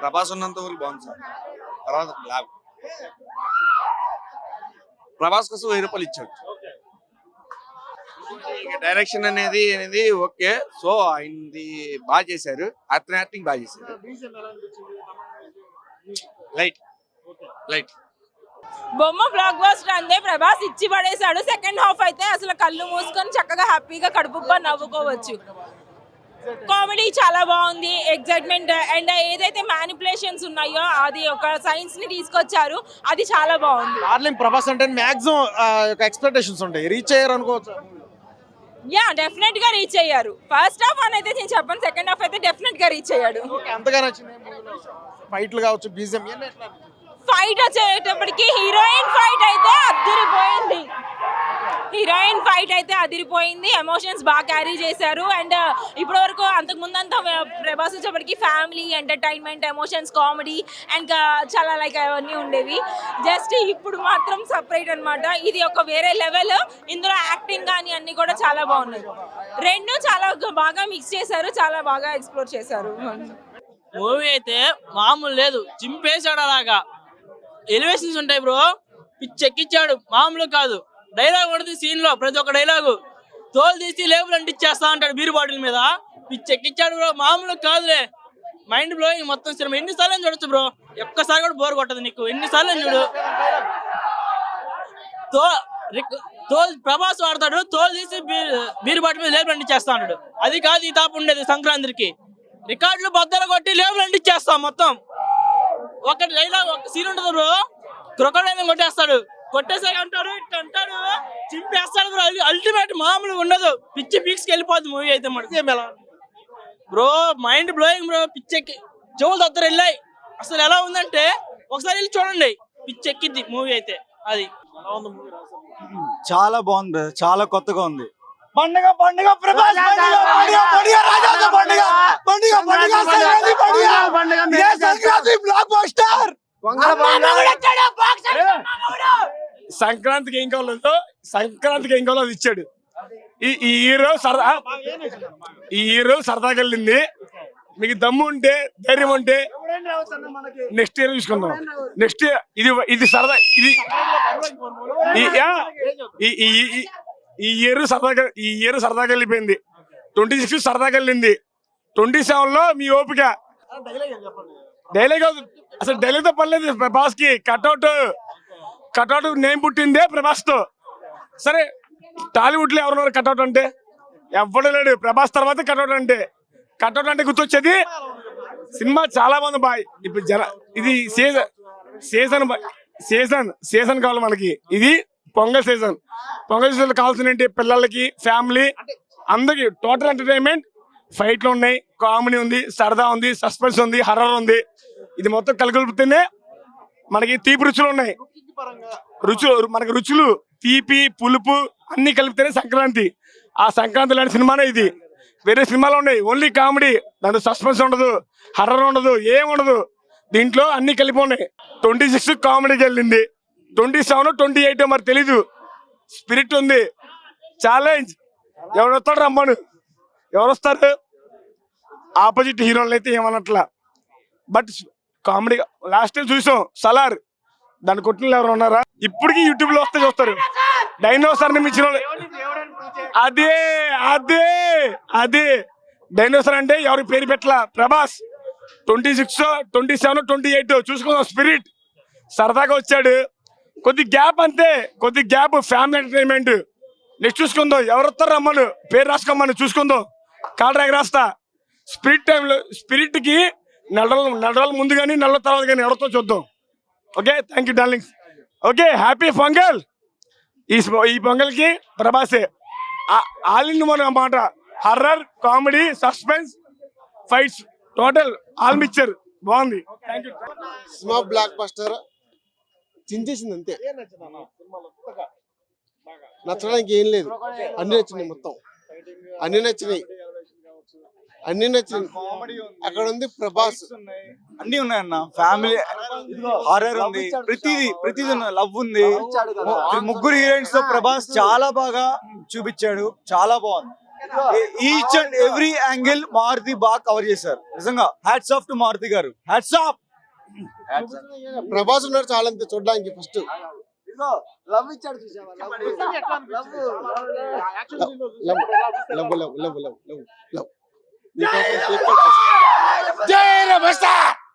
ప్రభాస్ ఉన్నంత వరకు బాగుంది సార్. తర్వాత ల్యాబ్ ప్రభాస్ కోసం వెయ్యి రూపాయలు ఇచ్చాడు. డైరెక్షన్ అనేది అనేది ఓకే. సో ఆయనది బాగా చేశారు. అతని యాక్టింగ్ బాగా చేశారు. లైట్. లైట్. బొమ్మ బ్లాక్ బస్టర్ అందే ప్రభాస్ ఇచ్చి పడేశాడు. సెకండ్ హాఫ్ అయితే అసలు కళ్ళు మూసుకొని చక్కగా హ్యాపీగా కడుపుబ్బా నవ్వుకోవచ్చు. కామెడీ చాలా బాగుంది ఎగ్జైట్మెంట్ అండ్ ఏదైతే మ్యానిపులేషన్స్ ఉన్నాయో అది ఒక సైన్స్ని తీసుకొచ్చారు అది చాలా బాగుంది. డార్లింగ్ ప్రభాస్ అంటే మాక్సిమం ఎక్స్పెక్టేషన్స్ ఉంటాయి. రీచ్ అయ్యారు అనుకోవచ్చు? యా డెఫినెట్గా రీచ్ అయ్యారు. ఫస్ట్ హాఫ్ అని అయితే నేను చెప్పను సెకండ్ హాఫ్ అయితే డెఫినెట్గా రీచ్ అయ్యాడు. అంతగా నచ్చింది ఫైట్లు కావచ్చు బీజిఎం ఫైట్ వచ్చేటప్పటికి హీరోయిన్ ఫైట్ అయితే అదిరిపోయింది హీరోయిన్ ఫైట్ అయితే అదిరిపోయింది. ఎమోషన్స్ బాగా క్యారీ చేశారు. అండ్ uh, ఇప్పటి వరకు అంతకు ముందంతా uh, ప్రభాస్ వచ్చేప్పటికి family entertainment emotions comedy and చాలా లైక్ అవన్నీ ఉండేవి. జస్ట్ ఇప్పుడు మాత్రం సపరేట్ అన్నమాట. ఇది ఒక వేరే లెవెల్ ఇందులో యాక్టింగ్ కానీ అన్ని కూడా చాలా బాగున్నాయి. రెండు చాలా బాగా మిక్స్ చేశారు. చాలా బాగా ఎక్స్ప్లోర్ చేశారు. మూవీ అయితే మామూలు లేదు. చింపేశాడు అలాగా. ఎలివేషన్స్ ఉంటాయి బ్రో పిచ్చెక్కిచ్చాడు. మామూలు కాదు. డైలాగ్ పడుతుంది సీన్లో ప్రతి ఒక్క డైలాగు. తోలు తీసి లేబుల్ అంటిచ్చేస్తా అంటాడు బీర్ బాటిల్ మీద. పిచ్చెక్కిచ్చాడు బ్రో మామూలు కాదులే. మైండ్ బ్లోయింగ్ మొత్తం సినిమా. ఎన్నిసార్లు చూడొచ్చు బ్రో. ఒక్కసారి కూడా బోర్ కొట్టదు నీకు. ఎన్నిసార్లు చూడు. తో తోలు ప్రభాస్ వాడతాడు. తోలు తీసి బీర్ బాటిల్ మీద లేబుల్ అంటిచ్చేస్తా అంటాడు. అది కాదు ఈ తాపు ఉండేది సంక్రాంతికి. రికార్డులు బద్దలు కొట్టి లేబుల్ అంటిచ్చేస్తాం మొత్తం. ఒకటి డైలాగ్ ఒక సీన్ ఉంటుంది బ్రో. క్రొకడైన్ కొట్టేస్తాడు. కొట్టేసాక అంటాడు ఇట్ట అంటాడు చింపేస్తాడు బ్రో అల్టిమేట్ మామూలు ఉండదు పిచ్చి పీక్స్కి వెళ్ళిపోద్ది మూవీ అయితే మనకి బ్రో మైండ్ బ్లోయింగ్ బ్రో పిచ్చెక్కి చెవులు దగ్గర వెళ్ళాయి అసలు ఎలా ఉందంటే ఒకసారి వెళ్ళి చూడండి పిచ్చెక్కిద్ది మూవీ అయితే అది చాలా బాగుంది. చాలా కొత్తగా ఉంది పండుగ పండుగ ప్రభాస్ పండుగ పండుగ పండుగ పండుగ పండుగ పండుగ సంక్రాంతి పండుగ సంక్రాంతి బ్లాక్ బస్టర్ సంక్రాంతికి ఏం కావాలో సంక్రాంతికి ఏం కావాలో అది ఇచ్చాడు. ఈ ఈ హీరో సరదా ఈ హీరో సరదాగా వెళ్ళింది. మీకు దమ్ము ఉంటే ధైర్యం ఉంటే నెక్స్ట్ ఇయర్ చూసుకుందాం. నెక్స్ట్ ఇయర్ ఇది ఇది సరదా ఇది ఈ- ఇయర్ సరదాగా ఈ ఇయర్ సరదాగా వెళ్ళిపోయింది. ట్వంటీ సిక్స్ సరదాగా వెళ్ళింది. ట్వంటీ సెవెన్లో మీ ఓపిక. డైలాగ్ అసలు డైలాగ్తో పర్లేదు ప్రభాస్కి కట్అవుట్ కట్అవుట్ నేమ్ పుట్టిందే ప్రభాస్తో సరే టాలీవుడ్లో ఎవరున్నారు కట్అవుట్ అంటే? ఎవ్వడు లేడు. ప్రభాస్ తర్వాత కట్అవుట్ అంటే. కట్అవుట్ అంటే గుర్తొచ్చేది సినిమా చాలా మంది బాయ్. ఇప్పుడు జన ఇది సీజన్ సీజన్ సీజన్ సీజన్ కావాలి మనకి. ఇది పొంగల్ సీజన్. పొంగల్ సీజన్ కావాల్సిన ఏంటి? పిల్లలకి ఫ్యామిలీ అందరికి టోటల్ ఎంటర్టైన్మెంట్ ఫైట్లు ఉన్నాయి. కామెడీ ఉంది సరదా ఉంది సస్పెన్స్ ఉంది హర్రర్ ఉంది. ఇది మొత్తం కలగలుపుతూనే మనకి తీపి రుచులు ఉన్నాయి. రుచులు మనకి రుచులు తీపి పులుపు అన్ని కలిపితేనే సంక్రాంతి. ఆ సంక్రాంతి లాంటి సినిమానే ఇది. వేరే సినిమాలు ఉన్నాయి. ఓన్లీ కామెడీ దాంట్లో సస్పెన్స్ ఉండదు హర్రర్ ఉండదు ఏం ఉండదు. దీంట్లో అన్ని కలిపి ఉన్నాయి. ట్వంటీ సిక్స్ కామెడీకి వెళ్ళింది ట్వంటీ సెవెన్ ట్వంటీ ఎయిట్ మరి తెలీదు. స్పిరిట్ ఉంది. ఛాలెంజ్ ఎవరు వస్తాడు రమ్మను. ఎవరు వస్తారు? ఆపోజిట్ హీరోలు అయితే ఏమన్నట్లా బట్ కామెడీ లాస్ట్ టైం చూసాం సలార్. దాని కొట్టిన ఎవరు ఉన్నారా? ఇప్పటికీ యూట్యూబ్లో వస్తే చూస్తారు. డైనోసార్ మించిన వాళ్ళు- అదే అదే అదే. డైనోసార్ అంటే ఎవరి పేరు పెట్టలా? Prabhas. Twenty six twenty seven twenty eight చూసుకుందాం స్పిరిట్. సరదాగా వచ్చాడు. కొద్ది గ్యాప్ అంతే. కొద్ది గ్యాప్ ఫ్యామిలీ ఎంటర్టైన్మెంట్. నెక్స్ట్ చూసుకుందాం. ఎవరు వస్తారు రమ్మను? పేరు రాసుకోమని. చూసుకుందాం. కాల్ రాస్తా. స్పిరిట్ టైంలో స్పిరిట్కి కి నెల ముందు కానీ నెల తర్వాత కానీ ఎవరితో చూద్దాం? Okay thank you darlings okay happy Pongal. ఈ స్ప- ఈ పొంగల్కి ప్రభాసే. ఆల్ ఇన్ వన్ అన్నమాట horror comedy suspense fights total all mixture బాగుంది. థ్యాంక్ యూ సినిమా బ్లాక్ బస్టర్ చించేసింది అంతే. నచ్చడానికి ఏం లేదు. అన్ని నచ్చినాయి మొత్తం. అన్ని నచ్చినాయి. అన్ని నచ్చినాయి. అక్కడ ఉంది ప్రభాస్. అన్ని ఉన్నాయన్న. ఫ్యామిలీ హారర్ ఉంది. ప్రతిదీ ప్రతిదీ లవ్ ఉంది. ముగ్గురు హీరోయిన్స్తో ప్రభాస్ చాలా బాగా చూపించాడు. చాలా బాగుంది. Each and every angle Maruthi బాగా కవర్ చేశారు. నిజంగా హ్యాట్స్ ఆఫ్ టు మారుతి గారు. హ్యాట్స్ ఆఫ్ ప్రభాస్ ఉన్నారు చాలా అంతే చూడడానికి ఫస్ట్ లవ్ ఇచ్చాడు చూసావా? Love love love love love love જય રમસ્તા